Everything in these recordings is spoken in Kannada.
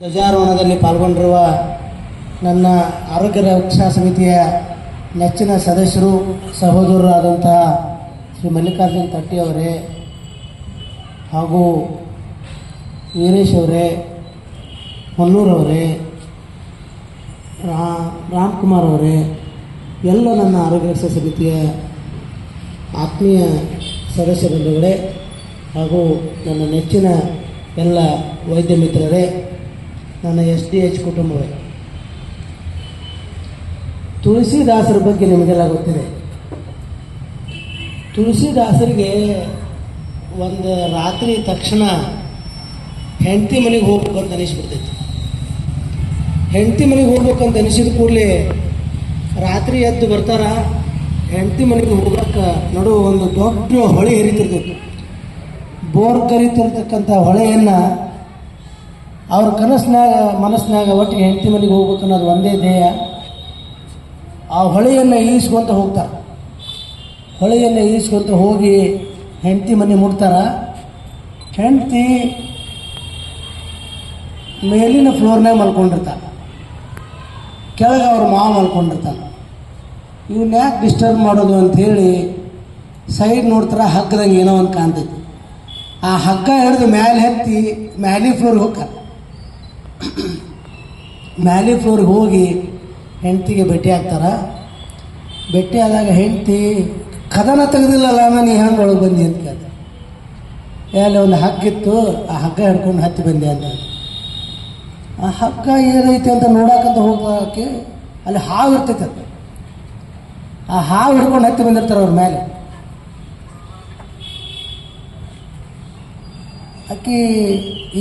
ಧ್ವಜಾರೋಹಣದಲ್ಲಿ ಪಾಲ್ಗೊಂಡಿರುವ ನನ್ನ ಆರೋಗ್ಯ ರಕ್ಷಾ ಸಮಿತಿಯ ನೆಚ್ಚಿನ ಸದಸ್ಯರು, ಸಹೋದರರಾದಂತಹ ಶ್ರೀ ಮಲ್ಲಿಕಾರ್ಜುನ್ ತಟ್ಟಿ ಅವರೇ ಹಾಗೂ ವೀರೇಶ್ ಅವರೇ ಹೊನ್ನೂರವರೇ ರಾಮ್ಕುಮಾರ್ ಅವರೇ, ಎಲ್ಲ ನನ್ನ ಆರೋಗ್ಯ ರಕ್ಷಾ ಸಮಿತಿಯ ಆತ್ಮೀಯ ಸದಸ್ಯ ಬಂಧುಗಳೇ ಹಾಗೂ ನನ್ನ ನೆಚ್ಚಿನ ಎಲ್ಲ ವೈದ್ಯ ಮಿತ್ರರೇ ನನ್ನ ಎಸ್ ಡಿ ಎಚ್ ಕುಟುಂಬವೇ. ತುಳಸಿದಾಸರ ಬಗ್ಗೆ ನಿಮಗೆಲ್ಲ ಗೊತ್ತಿದೆ. ತುಳಸಿದಾಸರಿಗೆ ಒಂದು ರಾತ್ರಿ ತಕ್ಷಣ ಹೆಂಡತಿ ಮನೆಗೆ ಹೋಗ್ಬೇಕಂತ ಅನಿಸ್ಬಿಡ್ತೈತಿ. ಹೆಂಡತಿ ಮನೆಗೆ ಹೋಗ್ಬೇಕಂತ ಅನಿಸಿದ ಕೂಡಲೇ ರಾತ್ರಿ ಎದ್ದು ಬರ್ತಾರ, ಹೆಂಡತಿ ಮನೆಗೆ ಹೋಗ್ಬೇಕ ನಡು ಒಂದು ದೊಡ್ಡ ಹೊಳೆ ಹರಿತಿರ್ತೈತಿ ಬೋರ್ ಕರಿತಿರ್ತಕ್ಕಂಥ ಹೊಳೆಯನ್ನು ಅವ್ರ ಕನಸಿನಾಗ, ಮನಸ್ಸಿನಾಗ ಒಟ್ಟಿಗೆ ಹೆಂಡತಿ ಮನೆಗೆ ಹೋಗ್ಬೇಕು ಅನ್ನೋದು ಒಂದೇ ಧ್ಯೇಯ. ಆ ಹೊಳೆಯನ್ನು ಈಸ್ಕೊಂತ ಹೋಗ್ತಾರೆ. ಹೊಳೆಯನ್ನು ಈಸ್ಕೊಂತ ಹೋಗಿ ಹೆಂಡತಿ ಮನೆ ಮುಟ್ತಾರೆ. ಹೆಂಡತಿ ಮೇಲಿನ ಫ್ಲೋರ್ನಾಗ ಮಲ್ಕೊಂಡಿರ್ತಾರೆ ಕೆಳಗೆ ಅವ್ರ ಮಾವ ಮಲ್ಕೊಂಡಿರ್ತಾನೆ. ಇವನ್ನ ಯಾಕೆ ಡಿಸ್ಟರ್ಬ್ ಮಾಡೋದು ಅಂಥೇಳಿ ಸೈಡ್ ನೋಡ್ತಾರೆ, ಹಗ್ಗದಂಗೆ ಏನೋ ಒಂದು ಕಾಣ್ತೈತಿ. ಆ ಹಗ್ಗ ಹಿಡಿದು ಮ್ಯಾಲೆ ಹತ್ತಿ ಮ್ಯಾಲಿ ಫ್ಲೋರ್ಗೆ ಹೋಗ್ತಾರೆ ಮ್ಯಾಲಿ ಫ್ಲೋರ್ಗೆ ಹೋಗಿ ಹೆಂಡ್ತಿಗೆ ಭೇಟಿ ಆಗ್ತಾರೆ. ಭೇಟಿ ಆದಾಗ ಹೆಂಡ್ತಿ, ಕದನ ತೆಗೆದಿಲ್ಲಲ್ಲ ನಾನು ಹಂಗೆ ಒಳಗೆ ಬಂದಿ? ಅಂತ ಕೇಳ್ತಾರೆ ಎಲ್ಲಿ ಒಂದು ಹಗ್ಗಿತ್ತು ಆ ಹಗ್ಗ ಹಿಡ್ಕೊಂಡು ಹತ್ತಿ ಬಂದೆ ಅಂತ ಆ ಹಗ್ಗ ಏನೈತೆ ಅಂತ ನೋಡಕ್ಕಂತ ಹೋಗೋಕೆ ಅಲ್ಲಿ ಹಾವು ಇರ್ತೈತೆ. ಆ ಹಾವು ಹಿಡ್ಕೊಂಡು ಹತ್ತಿ ಬಂದಿರ್ತಾರೆ ಅವ್ರ ಮೇಲೆ ಆಕಿ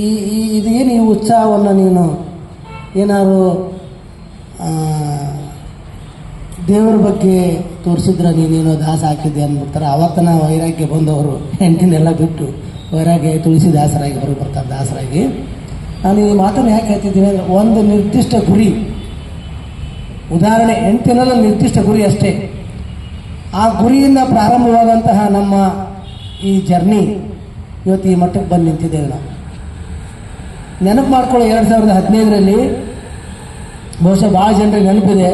ಈ ಈ ಇದೇನು ಈ ಉತ್ಸಾಹವನ್ನು ನೀನು? ಏನಾದ್ರು ದೇವ್ರ ಬಗ್ಗೆ ತೋರಿಸಿದ್ರೆ ನೀನೇನೋ ದಾಸ ಹಾಕಿದ್ದೆ ಅಂದ್ಬಿಡ್ತಾರೆ. ಅವತ್ತನ ವೈರಾಗ್ಯ ಬಂದವರು ಹೆಂಡತಿನೆಲ್ಲ ಬಿಟ್ಟು ವೈರಾಗ್ಯ ತುಳಸಿ ದಾಸರಾಗಿ ಹೊರಗೆ ಬರ್ತಾರೆ ದಾಸರಾಗಿ. ನಾನು ಈ ಮಾತನ್ನು ಯಾಕೆ ಹೇಳ್ತಿದ್ದೀನಿ ಅಂದರೆ ಒಂದು ನಿರ್ದಿಷ್ಟ ಗುರಿ, ಉದಾಹರಣೆ ಹೆಂಡತಿನೆಲ್ಲ ನಿರ್ದಿಷ್ಟ ಗುರಿ ಅಷ್ಟೇ. ಆ ಗುರಿಯಿಂದ ಪ್ರಾರಂಭವಾದಂತಹ ನಮ್ಮ ಈ ಜರ್ನಿ ಇವತ್ತು ಈ ಮಟ್ಟಕ್ಕೆ ಬಂದು ನಿಂತಿದ್ದೇವೆ ನಾವು. ನೆನಪು ಮಾಡ್ಕೊಳ್ಳೋ ಎರಡು ಸಾವಿರದ ಹದಿನೈದರಲ್ಲಿ ಬಹುಶಃ ಭಾಳ ಜನರಿಗೆ ನೆನಪಿದೆ.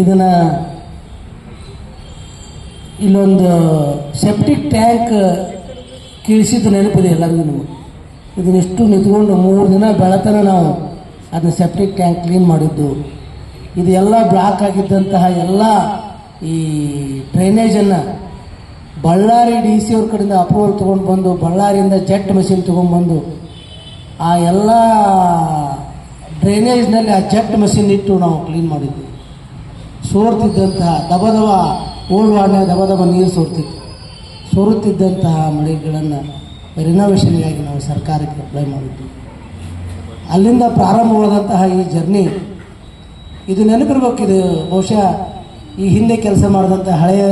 ಇದನ್ನು ಇಲ್ಲೊಂದು ಸೆಪ್ಟಿಕ್ ಟ್ಯಾಂಕ್ ಕೀಳಿಸಿದ್ದು ನೆನಪಿದೆ ಎಲ್ಲರಿಗೂ ಇದನ್ನಿಷ್ಟು ನಿಂತ್ಕೊಂಡು ಮೂರು ದಿನ ಬೆಳತನ ನಾವು ಅದನ್ನ ಸೆಪ್ಟಿಕ್ ಟ್ಯಾಂಕ್ ಕ್ಲೀನ್ ಮಾಡಿದ್ದು. ಇದೆಲ್ಲ ಬ್ಲಾಕ್ ಆಗಿದ್ದಂತಹ ಎಲ್ಲ ಈ ಡ್ರೈನೇಜನ್ನು ಬಳ್ಳಾರಿ ಡಿ ಸಿ ಅವ್ರ ಕಡೆಯಿಂದ ಅಪ್ರೂವಲ್ ತೊಗೊಂಡು ಬಂದು, ಬಳ್ಳಾರಿಯಿಂದ ಜೆಟ್ ಮಷಿನ್ ತೊಗೊಂಡ್ಬಂದು ಆ ಎಲ್ಲ ಡ್ರೈನೇಜ್ನಲ್ಲಿ ಆ ಜೆಟ್ ಮಷಿನ್ ಇಟ್ಟು ನಾವು ಕ್ಲೀನ್ ಮಾಡಿದ್ವಿ. ಸೋರ್ತಿದ್ದಂತಹ ದಬ ದಬ ಓಲ್ಡ್ ದಬ ದಬ ನೀರು ಸೋರ್ತಿತ್ತು. ಸೋರುತ್ತಿದ್ದಂತಹ ಮಳೆಗಳನ್ನು ರಿನೋವೇಷನ್ಗಾಗಿ ನಾವು ಸರ್ಕಾರಕ್ಕೆ ಅಪ್ಲೈ ಮಾಡಿದ್ವಿ. ಅಲ್ಲಿಂದ ಪ್ರಾರಂಭವಾದಂತಹ ಈ ಜರ್ನಿ ಇದು ನೆನಪಿರ್ಬೇಕು ಇದು ಬಹುಶಃ ಈ ಹಿಂದೆ ಕೆಲಸ ಮಾಡಿದಂಥ ಹಳೆಯ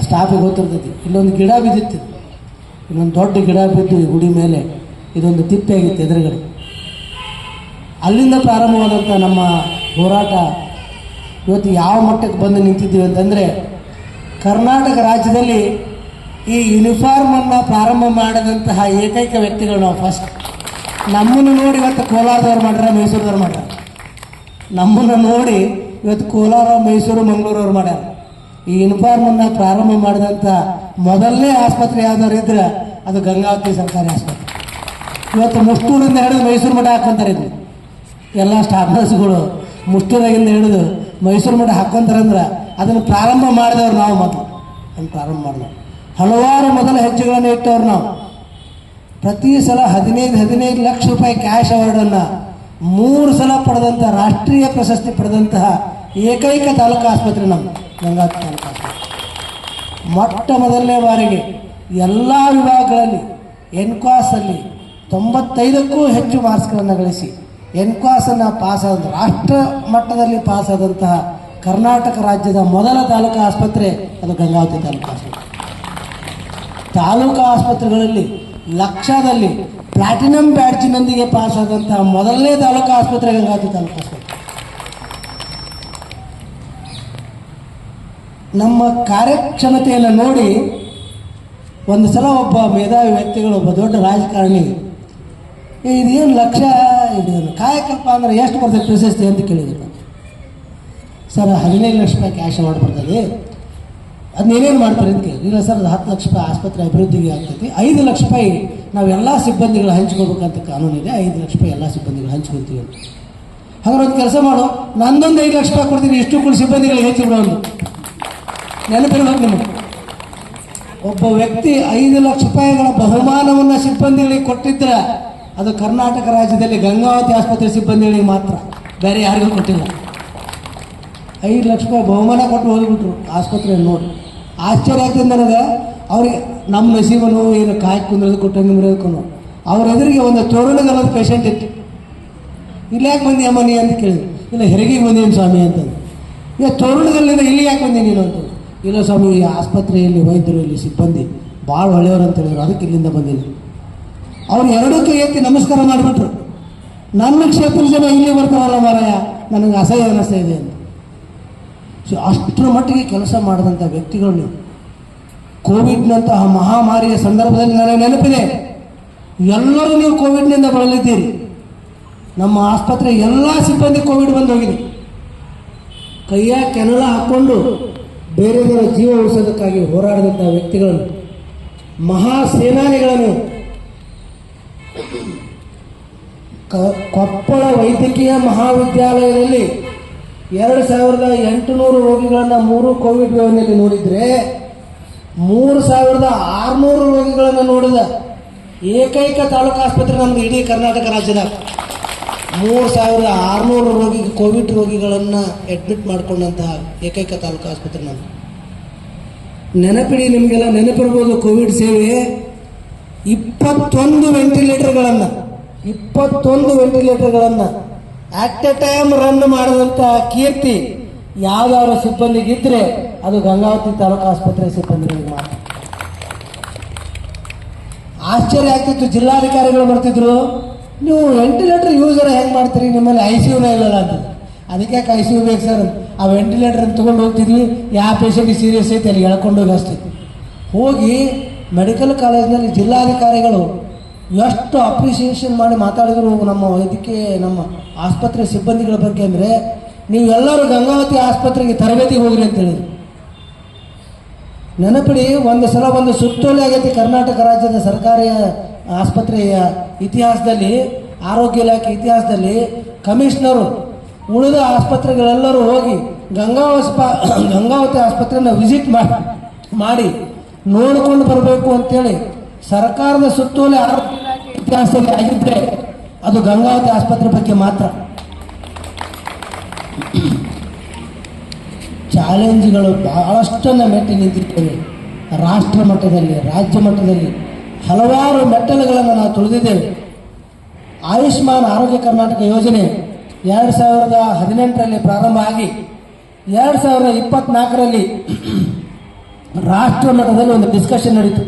ಸ್ಟಾಫಿಗೆ ಗೊತ್ತಿರ್ತೈತಿ ಇಲ್ಲೊಂದು ಗಿಡ ಬಿದ್ದಿತ್ತು. ಇಲ್ಲೊಂದು ದೊಡ್ಡ ಗಿಡ ಬಿದ್ದು ಈ ಗುಡಿ ಮೇಲೆ ಇದೊಂದು ತಿಪ್ಪೆ ಆಗಿತ್ತು ಎದುರುಗಡೆ. ಅಲ್ಲಿಂದ ಪ್ರಾರಂಭವಾದಂಥ ನಮ್ಮ ಹೋರಾಟ ಇವತ್ತು ಯಾವ ಮಟ್ಟಕ್ಕೆ ಬಂದು ನಿಂತಿದ್ದೀವಿ ಅಂತಂದರೆ, ಕರ್ನಾಟಕ ರಾಜ್ಯದಲ್ಲಿ ಈ ಯೂನಿಫಾರ್ಮನ್ನು ಪ್ರಾರಂಭ ಮಾಡಿದಂತಹ ಏಕೈಕ ವ್ಯಕ್ತಿಗಳು ನಾವು ಫಸ್ಟ್ ನಮ್ಮನ್ನು ನೋಡಿ ಇವತ್ತು ಕೋಲಾರದವ್ರು ಮಾಡ್ಯಾರ ಮೈಸೂರದವ್ರು ಮಾಡ್ಯಾರ ನಮ್ಮನ್ನು ನೋಡಿ ಇವತ್ತು ಕೋಲಾರ, ಮೈಸೂರು, ಮಂಗಳೂರವ್ರು ಮಾಡ್ಯಾರ. ಈ ಯೂನಿಫಾರ್ಮನ್ನು ಪ್ರಾರಂಭ ಮಾಡಿದಂಥ ಮೊದಲನೇ ಆಸ್ಪತ್ರೆ ಯಾವ್ದಾದ್ರು ಇದ್ರೆ ಅದು ಗಂಗಾವತಿ ಸರ್ಕಾರಿ ಆಸ್ಪತ್ರೆ. ಇವತ್ತು ಮುಷ್ಟೂರಿಂದ ಹಿಡಿದು ಮೈಸೂರು ಮಠ ಹಾಕೊಂತಾರೆ ಇದು ಎಲ್ಲ ಸ್ಟಾಫ್ ನರ್ಸ್ಗಳು ಮುಷ್ಟೂರಾಗಿಂದ ಹಿಡಿದು ಮೈಸೂರು ಮಠ ಹಾಕೊಂತಾರಂದ್ರೆ ಅದನ್ನು ಪ್ರಾರಂಭ ಮಾಡಿದವ್ರು ನಾವು ಮೊದಲು. ಅದನ್ನು ಪ್ರಾರಂಭ ಮಾಡಿದ್ರು ಹಲವಾರು ಮೊದಲ ಹೆಜ್ಜೆಗಳನ್ನು ಇಟ್ಟವ್ರು ನಾವು. ಪ್ರತಿ ಸಲ ಹದಿನೈದು ಹದಿನೈದು ಲಕ್ಷ ರೂಪಾಯಿ ಕ್ಯಾಶ್ ಅವಾರ್ಡನ್ನು ಮೂರು ಸಲ ಪಡೆದಂಥ ರಾಷ್ಟ್ರೀಯ ಪ್ರಶಸ್ತಿ ಪಡೆದಂತಹ ಏಕೈಕ ತಾಲೂಕು ಆಸ್ಪತ್ರೆ ನಮ್ಮ ಗಂಗಾವತಿ ತಾಲೂಕು ಆಸ್ಪತ್ರೆ. ಮೊಟ್ಟ ಮೊದಲನೇ ಬಾರಿಗೆ ಎಲ್ಲ ವಿಭಾಗಗಳಲ್ಲಿ ಎನ್ಕ್ವಾಸಲ್ಲಿ ತೊಂಬತ್ತೈದಕ್ಕೂ ಹೆಚ್ಚು ಮಾರ್ಕ್ಸ್ಗಳನ್ನು ಗಳಿಸಿ ಎನ್ಕ್ವಾಸನ್ನು ಪಾಸಾದ ರಾಷ್ಟ್ರ ಮಟ್ಟದಲ್ಲಿ ಪಾಸಾದಂತಹ ಕರ್ನಾಟಕ ರಾಜ್ಯದ ಮೊದಲ ತಾಲೂಕು ಆಸ್ಪತ್ರೆ ಅದು ಗಂಗಾವತಿ ತಾಲೂಕು ಆಸ್ಪತ್ರೆ. ತಾಲೂಕು ಆಸ್ಪತ್ರೆಗಳಲ್ಲಿ ಲಕ್ಷದಲ್ಲಿ ಪ್ಲಾಟಿನಂ ಬ್ಯಾಡ್ಜಿನೊಂದಿಗೆ ಪಾಸಾದಂತಹ ಮೊದಲನೇ ತಾಲೂಕು ಆಸ್ಪತ್ರೆ ಗಂಗಾವತಿ ತಾಲೂಕು ಆಸ್ಪತ್ರೆ. ನಮ್ಮ ಕಾರ್ಯಕ್ಷಮತೆಯನ್ನು ನೋಡಿ ಒಂದು ಸಲ ಒಬ್ಬ ಮೇಧಾವಿ ವ್ಯಕ್ತಿಗಳು ಒಬ್ಬ ದೊಡ್ಡ ರಾಜಕಾರಣಿ "ಏ, ಇದೇನು ಲಕ್ಷ ಕಾಯಕಲ್ಪ ಅಂದ್ರೆ ಎಷ್ಟು ಬರ್ತದೆ ಪ್ರಶಸ್ತಿ ಅಂತ ಕೇಳಿದ್ರು. ಸರ್ ಹದಿನೈದು ಲಕ್ಷ ರೂಪಾಯಿ ಕ್ಯಾಶ್ ಅವಾರ್ಡ್ ಬರ್ತದೆ. ನೀವೇನು ಮಾಡ್ತಾರೆ ಅಂತ ಕೇಳಿ ಇಲ್ಲ ಸರ್ ಅದು ಹತ್ತು ಲಕ್ಷ ರೂಪಾಯಿ ಆಸ್ಪತ್ರೆ ಅಭಿವೃದ್ಧಿಗೆ ಆಗ್ತೈತಿ. ಐದು ಲಕ್ಷ ರೂಪಾಯಿ ನಾವೆಲ್ಲ ಸಿಬ್ಬಂದಿಗಳು ಹಂಚ್ಕೋಬೇಕಂತ ಕಾನೂನಿದೆ. ಐದು ಲಕ್ಷ ರೂಪಾಯಿ ಎಲ್ಲ ಸಿಬ್ಬಂದಿಗಳು ಹಂಚ್ಕೊತೀವಿ ಅಂತ. ಒಂದು ಕೆಲಸ ಮಾಡು. ನಂದೊಂದು ಐದು ಲಕ್ಷ ರೂಪಾಯಿ ಕೊಡ್ತೀನಿ. ಇಷ್ಟು ಕೂಡ ಸಿಬ್ಬಂದಿಗಳಿಗೆ ಹೆಚ್ಚು ಬಿಡೋ ಒಂದು ನೆನಪಿರ್ಬೇಕು ನಿಮಗೆ. ಒಬ್ಬ ವ್ಯಕ್ತಿ ಐದು ಲಕ್ಷ ರೂಪಾಯಿಗಳ ಬಹುಮಾನವನ್ನು ಸಿಬ್ಬಂದಿಗಳಿಗೆ ಕೊಟ್ಟಿದ್ರೆ ಅದು ಕರ್ನಾಟಕ ರಾಜ್ಯದಲ್ಲಿ ಗಂಗಾವತಿ ಆಸ್ಪತ್ರೆ ಸಿಬ್ಬಂದಿಗಳಿಗೆ ಮಾತ್ರ. ಬೇರೆ ಯಾರಿಗೂ ಕೊಟ್ಟಿಲ್ಲ. ಐದು ಲಕ್ಷ ರೂಪಾಯಿ ಬಹುಮಾನ ಕೊಟ್ಟು ಹೋಗ್ಬಿಟ್ರು ಆಸ್ಪತ್ರೆ ನೋಡಿ. ಆಶ್ಚರ್ಯ ಆಗ್ತದೆ ನನಗೆ ಅವ್ರಿಗೆ ನಮ್ಮ ನಸೀಬನು ಏನು ಕಾಯಿ ಕುಂದ್ರದು, ಕೊಟ್ಟಂಗೆ ಅವ್ರ ಎದುರಿಗೆ ಒಂದು ತೋರಣಗಲ್ಲದ ಪೇಷಂಟ್ ಇತ್ತು. ಇಲ್ಲಿ ಯಾಕೆ ಬಂದಿ ಅಮ್ಮ ನೀ ಅಂತ ಕೇಳಿದ್ರು. ಇಲ್ಲ ಹೆರಿಗೆ ಬಂದೇನು ಸ್ವಾಮಿ ಅಂತಂದು. ಈಗ ತೋರಣಗಲ್ಲಿಂದ ಇಲ್ಲಿ ಯಾಕೆ ಬಂದಿ ನೀನು ಅಂತ ಇಲ್ಲ, ಸ್ವಾಮಿ, ಈ ಆಸ್ಪತ್ರೆಯಲ್ಲಿ ವೈದ್ಯರು, ಇಲ್ಲಿ ಸಿಬ್ಬಂದಿ ಭಾಳ ಒಳ್ಳೆಯವರು ಅಂತ ಹೇಳಿದ್ರು. ಅದಕ್ಕೆ ಇಲ್ಲಿಂದ ಬಂದಿಲ್ಲ ಅವ್ರು ಎರಡೂ ಕೈ ಎತ್ತಿ ನಮಸ್ಕಾರ ಮಾಡಿಬಿಟ್ರು. ನನ್ನ ಕ್ಷೇತ್ರದ ಜನ ಇಲ್ಲಿ ಬರ್ತಾವಲ್ಲ ಮಾರಾಯ, ನನಗೆ ಅಸಹ್ಯ ಅನ್ನಿಸ್ತಾ ಇದೆ ಅಂತ. ಸೊ ಅಷ್ಟರ ಮಟ್ಟಿಗೆ ಕೆಲಸ ಮಾಡಿದಂಥ ವ್ಯಕ್ತಿಗಳು ನೀವು. ಕೋವಿಡ್ನಂತಹ ಮಹಾಮಾರಿಯ ಸಂದರ್ಭದಲ್ಲಿ ನನಗೆ ನೆನಪಿದೆ. ಎಲ್ಲರೂ ನೀವು ಕೋವಿಡ್ನಿಂದ ಬಳಲಿದ್ದೀರಿ. ನಮ್ಮ ಆಸ್ಪತ್ರೆ ಎಲ್ಲ ಸಿಬ್ಬಂದಿ ಕೋವಿಡ್ ಬಂದು ಹೋಗಿದೆ ಕೈಯ ಕೆನಲ ಹಾಕ್ಕೊಂಡು ಬೇರೆ ಜೀವ ಉಳಿಸೋದಕ್ಕಾಗಿ ಹೋರಾಡಿದಂಥ ವ್ಯಕ್ತಿಗಳನ್ನು, ಮಹಾ ಸೇನಾನಿಗಳನ್ನು ಕೊಪ್ಪಳ ವೈದ್ಯಕೀಯ ಮಹಾವಿದ್ಯಾಲಯದಲ್ಲಿ ಎರಡು ಸಾವಿರದ ಎಂಟುನೂರು ರೋಗಿಗಳನ್ನು ಮೂರು ಕೋವಿಡ್ ವ್ಯವನಲ್ಲಿ ನೋಡಿದರೆ, ಮೂರು ಸಾವಿರದ ಆರುನೂರು ರೋಗಿಗಳನ್ನು ನೋಡಿದ ಏಕೈಕ ತಾಲೂಕು ಆಸ್ಪತ್ರೆ ನಮ್ಮದು ಇಡೀ ಕರ್ನಾಟಕ ರಾಜ್ಯದಾಗ ಮೂರು ಸಾವಿರದ ಆರುನೂರು ರೋಗಿ, ಕೋವಿಡ್ ರೋಗಿಗಳನ್ನು ಅಡ್ಮಿಟ್ ಮಾಡಿಕೊಂಡಂತಹ ಏಕೈಕ ತಾಲೂಕು ಆಸ್ಪತ್ರೆ ನಾನು ನೆನಪಿಡಿ ನಿಮಗೆಲ್ಲ ನೆನಪಿರ್ಬೋದು ಕೋವಿಡ್ ಸೇವೆ. ಇಪ್ಪತ್ತೊಂದು ವೆಂಟಿಲೇಟರ್ಗಳನ್ನು ಇಪ್ಪತ್ತೊಂದು ವೆಂಟಿಲೇಟರ್ಗಳನ್ನು ಅಟ್ ಎ ಟೈಮ್ ರನ್ ಮಾಡಿದಂಥ ಕೀರ್ತಿ ಯಾವ್ದಾದ್ರು ಸಿಬ್ಬಂದಿಗಿದ್ರೆ ಅದು ಗಂಗಾವತಿ ತಾಲೂಕು ಆಸ್ಪತ್ರೆ ಸಿಬ್ಬಂದಿಗಳಿಗೆ ಮಾತ್ರ. ಆಶ್ಚರ್ಯ ಆಗ್ತಿತ್ತು, ಜಿಲ್ಲಾಧಿಕಾರಿಗಳು ಬರ್ತಿದ್ರು. ನೀವು ವೆಂಟಿಲೇಟರ್ ಯೂಸರ್ ಹೆಂಗೆ ಮಾಡ್ತೀರಿ? ನಿಮ್ಮಲ್ಲಿ ಐ ಸಿ ಯುನ ಇಲ್ಲಲ್ಲ ಅಂತ ಅದಕ್ಕೆ ಐ ಸಿ ಯು ಬೇಕು ಸರ್ ಆ ವೆಂಟಿಲೇಟರ್ ತೊಗೊಂಡು ಹೋಗ್ತಿದ್ವಿ. ಯಾವ ಪೇಷಂಟಿಗೆ ಸೀರಿಯಸ್ ಐತೆ ಅಲ್ಲಿ ಎಳ್ಕೊಂಡು ಹೋಗಿ ಅಷ್ಟೇ. ಹೋಗಿ ಮೆಡಿಕಲ್ ಕಾಲೇಜ್ನಲ್ಲಿ ಜಿಲ್ಲಾಧಿಕಾರಿಗಳು ಎಷ್ಟು ಅಪ್ರಿಸಿಯೇಷನ್ ಮಾಡಿ ಮಾತಾಡಿದ್ರು ನಮ್ಮ ವೈದ್ಯಕೀಯ, ನಮ್ಮ ಆಸ್ಪತ್ರೆ ಸಿಬ್ಬಂದಿಗಳ ಬಗ್ಗೆ ಅಂದರೆ ನೀವೆಲ್ಲರೂ ಗಂಗಾವತಿ ಆಸ್ಪತ್ರೆಗೆ ತರಬೇತಿಗೆ ಹೋಗ್ರಿ ಅಂತ ಹೇಳಿದ್ರು. ನೆನಪಿಡಿ, ಒಂದು ಸಲ ಒಂದು ಸುತ್ತೋಲೆ ಆಗೈತಿ ಕರ್ನಾಟಕ ರಾಜ್ಯದ ಸರ್ಕಾರಿ ಆಸ್ಪತ್ರೆಯ ಇತಿಹಾಸದಲ್ಲಿ, ಆರೋಗ್ಯ ಇಲಾಖೆ ಇತಿಹಾಸದಲ್ಲಿ ಕಮಿಷನರು, ಉಳಿದ ಆಸ್ಪತ್ರೆಗಳೆಲ್ಲರೂ ಹೋಗಿ ಗಂಗಾವಸ್ಪ ಗಂಗಾವತಿ ಆಸ್ಪತ್ರೆನ ವಿಸಿಟ್ ಮಾಡಿ ನೋಡಿಕೊಂಡು ಬರಬೇಕು ಅಂತೇಳಿ ಸರ್ಕಾರದ ಸುತ್ತೋಲೆ ಆರೋಗ್ಯ ಇತಿಹಾಸದಲ್ಲಿ ಆಗಿದ್ದರೆ ಅದು ಗಂಗಾವತಿ ಆಸ್ಪತ್ರೆ ಬಗ್ಗೆ ಮಾತ್ರ. ಚಾಲೆಂಜ್ಗಳು ಬಹಳಷ್ಟನ್ನು ಮೆಟ್ಟಿ ನಿಂತಿದ್ದೇವೆ. ರಾಷ್ಟ್ರ ಮಟ್ಟದಲ್ಲಿ, ರಾಜ್ಯ ಮಟ್ಟದಲ್ಲಿ. ಹಲವಾರು ಮೆಟ್ಟಲುಗಳನ್ನು ನಾವು ತುಳಿದಿದ್ದೇವೆ. ಆಯುಷ್ಮಾನ್ ಆರೋಗ್ಯ ಕರ್ನಾಟಕ ಯೋಜನೆ ಎರಡು ಸಾವಿರದ ಹದಿನೆಂಟರಲ್ಲಿ ಪ್ರಾರಂಭ ಆಗಿ ಎರಡು ಸಾವಿರದ ಇಪ್ಪತ್ನಾಲ್ಕರಲ್ಲಿ ರಾಷ್ಟ್ರ ಮಟ್ಟದಲ್ಲಿ ಒಂದು ಡಿಸ್ಕಷನ್ ನಡೀತು.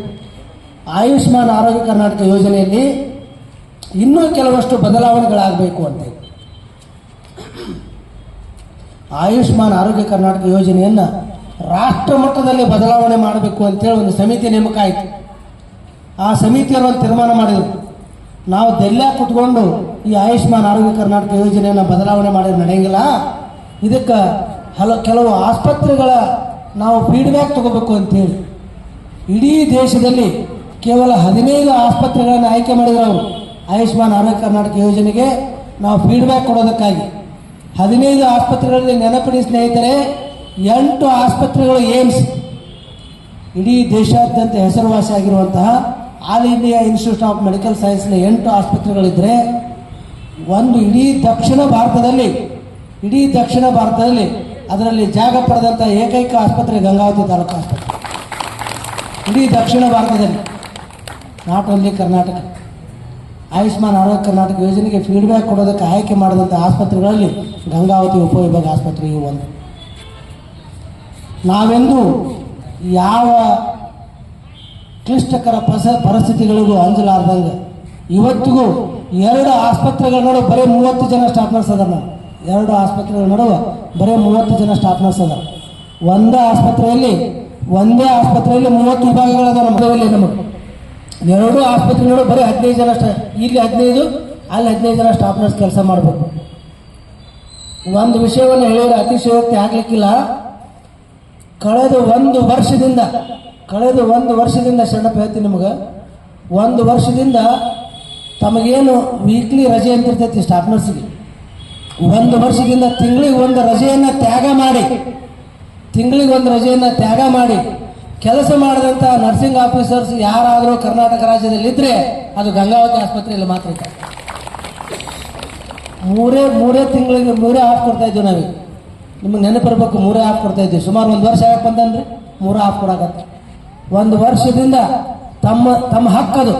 ಆಯುಷ್ಮಾನ್ ಆರೋಗ್ಯ ಕರ್ನಾಟಕ ಯೋಜನೆಯಲ್ಲಿ ಇನ್ನೂ ಕೆಲವಷ್ಟು ಬದಲಾವಣೆಗಳಾಗಬೇಕು ಅಂತ ಆಯುಷ್ಮಾನ್ ಆರೋಗ್ಯ ಕರ್ನಾಟಕ ಯೋಜನೆಯನ್ನು ರಾಷ್ಟ್ರ ಮಟ್ಟದಲ್ಲಿ ಬದಲಾವಣೆ ಮಾಡಬೇಕು ಅಂತೇಳಿ ಒಂದು ಸಮಿತಿ ನೇಮಕ ಆಯಿತು. ಆ ಸಮಿತಿಯವರು ಒಂದು ತೀರ್ಮಾನ ಮಾಡಿದರು. ನಾವು ದೆಲ್ಲೆ ಕುತ್ಕೊಂಡು ಈ ಆಯುಷ್ಮಾನ್ ಆರೋಗ್ಯ ಕರ್ನಾಟಕ ಯೋಜನೆಯನ್ನು ಬದಲಾವಣೆ ಮಾಡಿದ್ರೆ ನಡೆಯಂಗಿಲ್ಲ. ಇದಕ್ಕೆ ಹಲ, ಕೆಲವು ಆಸ್ಪತ್ರೆಗಳ ನಾವು ಫೀಡ್ಬ್ಯಾಕ್ ತಗೋಬೇಕು ಅಂತೇಳಿ. ಇಡೀ ದೇಶದಲ್ಲಿ ಕೇವಲ ಹದಿನೈದು ಆಸ್ಪತ್ರೆಗಳನ್ನು ಆಯ್ಕೆ ಮಾಡಿದ್ರು ಅವರು. ಆಯುಷ್ಮಾನ್ ಆರೋಗ್ಯ ಕರ್ನಾಟಕ ಯೋಜನೆಗೆ ನಾವು ಫೀಡ್ಬ್ಯಾಕ್ ಕೊಡೋದಕ್ಕಾಗಿ. ಹದಿನೈದು ಆಸ್ಪತ್ರೆಗಳಲ್ಲಿ ನೆನಪಿಡಿ ಸ್ನೇಹಿತರೆ, ಎಂಟು ಆಸ್ಪತ್ರೆಗಳು ಏಮ್ಸ್. ಇಡೀ ದೇಶಾದ್ಯಂತ ಹೆಸರುವಾಸಿ ಆಗಿರುವಂತಹ all India institute of medical ಸೈನ್ಸ್ನ ಎಂಟು ಆಸ್ಪತ್ರೆಗಳಿದ್ರೆ ಒಂದು ಇಡೀ ದಕ್ಷಿಣ ಭಾರತದಲ್ಲಿ, ಇಡೀ ದಕ್ಷಿಣ ಭಾರತದಲ್ಲಿ ಅದರಲ್ಲಿ ಜಾಗ ಪಡೆದಂಥ ಏಕೈಕ ಆಸ್ಪತ್ರೆ ಗಂಗಾವತಿ ತಾಲೂಕು ಆಸ್ಪತ್ರೆ. ಇಡೀ ದಕ್ಷಿಣ ಭಾರತದಲ್ಲಿ, ನಾಟ್ ಓನ್ಲಿ ಕರ್ನಾಟಕ. ಆಯುಷ್ಮಾನ್ ಆರೋಗ್ಯ ಕರ್ನಾಟಕ ಯೋಜನೆಗೆ ಫೀಡ್ಬ್ಯಾಕ್ ಕೊಡೋದಕ್ಕೆ ಆಯ್ಕೆ ಮಾಡಿದಂಥ ಆಸ್ಪತ್ರೆಗಳಲ್ಲಿ ಗಂಗಾವತಿ ಉಪವಿಭಾಗ ಆಸ್ಪತ್ರೆಯು ಒಂದು. ನಾವೆಂದು ಯಾವ ಕ್ಲಿಷ್ಟಕರ ಪರಿಸ್ಥಿತಿಗಳಿಗೂ ಅಂಜಲಾರ್ದಂಗೆ. ಇವತ್ತಿಗೂ ಎರಡು ಆಸ್ಪತ್ರೆಗಳ ನಡುವೆ ಬರೀ ಮೂವತ್ತು ಜನ ಸ್ಟಾಫ್ ನರ್ಸ್ ಎರಡು ಆಸ್ಪತ್ರೆಗಳ ನಡುವೆ ಬರೀ ಮೂವತ್ತು ಜನ ಸ್ಟಾಫ್ ನರ್ಸ್ ಒಂದೇ ಆಸ್ಪತ್ರೆಯಲ್ಲಿ ಒಂದೇ ಆಸ್ಪತ್ರೆಯಲ್ಲಿ ಮೂವತ್ತು ವಿಭಾಗಗಳದ ನಮ್ಮಲ್ಲಿ ನಮಗೆ. ಎರಡು ಆಸ್ಪತ್ರೆಗಳು ಬರೀ ಹದಿನೈದು ಜನ ಸ್ಟಾ, ಇಲ್ಲಿ ಹದಿನೈದು, ಅಲ್ಲಿ ಹದಿನೈದು ಜನ ಸ್ಟಾಫ್ ನರ್ಸ್ ಕೆಲಸ ಮಾಡಬೇಕು. ಒಂದು ವಿಷಯವನ್ನು ಹೇಳಿದ್ರೆ ಅತಿಶಯೋಕ್ತಿ ಆಗ್ಲಿಕ್ಕಿಲ್ಲ. ಕಳೆದ ಒಂದು ವರ್ಷದಿಂದ ಕಳೆದ ಒಂದು ವರ್ಷದಿಂದ ಸಣ್ಣಪ್ಪ ಹೇಳ್ತೀನಿ ನಿಮಗೆ. ಒಂದು ವರ್ಷದಿಂದ ತಮಗೇನು ವೀಕ್ಲಿ ರಜೆ ಅಂತ ಇರ್ತೈತಿ ಸ್ಟಾಫ್ನರ್ಸ್ಗೆ ಒಂದು ವರ್ಷದಿಂದ ತಿಂಗಳಿಗೆ ಒಂದು ರಜೆಯನ್ನು ತ್ಯಾಗ ಮಾಡಿ. ತಿಂಗಳಿಗೆ ಒಂದು ರಜೆಯನ್ನು ತ್ಯಾಗ ಮಾಡಿ. ಕೆಲಸ ಮಾಡಿದಂಥ ನರ್ಸಿಂಗ್ ಆಫೀಸರ್ಸ್ ಯಾರಾದರೂ ಕರ್ನಾಟಕ ರಾಜ್ಯದಲ್ಲಿ ರಾಜ್ಯದಲ್ಲಿದ್ದರೆ ಅದು ಗಂಗಾವತಿ ಆಸ್ಪತ್ರೆಯಲ್ಲಿ ಮಾತ್ರ ಇದ್ದಾರೆ ಮೂರೇ ಮೂರೇ ತಿಂಗಳಿಗೆ ಮೂರೇ ಆಫ್ ಕೊಡ್ತಾ ಇದ್ದೀವಿ ನಾವೀಗ. ನಿಮಗೆ ನೆನಪಿರ್ಬೇಕು ಮೂರೇ ಆಫ್ ಕೊಡ್ತಾ ಇದ್ದೀವಿ. ಸುಮಾರು ಒಂದು ವರ್ಷ ಯಾಕೆ ಬಂದನ್ರಿ? ಮೂರೇ ಆಫ್ ಕೊಡಕತ್ತೆ ಒಂದು ವರ್ಷದಿಂದ ತಮ್ಮ ತಮ್ಮ ಹಕ್ಕದು.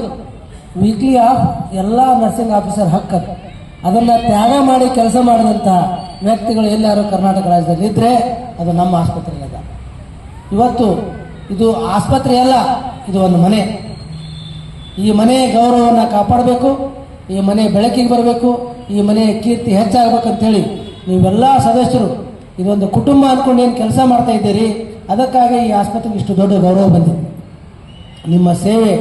ವೀಕ್ಲಿ ಆಫ್ ಎಲ್ಲ ನರ್ಸಿಂಗ್ ಆಫೀಸರ್ ಹಕ್ಕದು. ಅದನ್ನು ತ್ಯಾಗ ಮಾಡಿ ಕೆಲಸ ಮಾಡಿದಂಥ ವ್ಯಕ್ತಿಗಳು ಎಲ್ಲಾರು ಕರ್ನಾಟಕ ರಾಜ್ಯದಲ್ಲಿ ಇದ್ದರೆ ಅದು ನಮ್ಮ ಆಸ್ಪತ್ರೆಯಲ್ಲ ಇವತ್ತು ಇದು ಆಸ್ಪತ್ರೆ ಅಲ್ಲ, ಇದು ಒಂದು ಮನೆ. ಈ ಮನೆಯ ಗೌರವವನ್ನು ಕಾಪಾಡಬೇಕು, ಈ ಮನೆ ಬೆಳಕಿಗೆ ಬರಬೇಕು, ಈ ಮನೆಯ ಕೀರ್ತಿ ಹೆಚ್ಚಾಗಬೇಕಂತೇಳಿ ನೀವೆಲ್ಲ ಸದಸ್ಯರು ಇದೊಂದು ಕುಟುಂಬ ಅಂದ್ಕೊಂಡು ಏನು ಕೆಲಸ ಮಾಡ್ತಾ ಇದ್ದೀರಿ? ಅದಕ್ಕಾಗಿ ಈ ಆಸ್ಪತ್ರೆಗೆ ಇಷ್ಟು ದೊಡ್ಡ ಗೌರವ ಬಂದಿದೆ. ನಿಮ್ಮ ಸೇವೆ,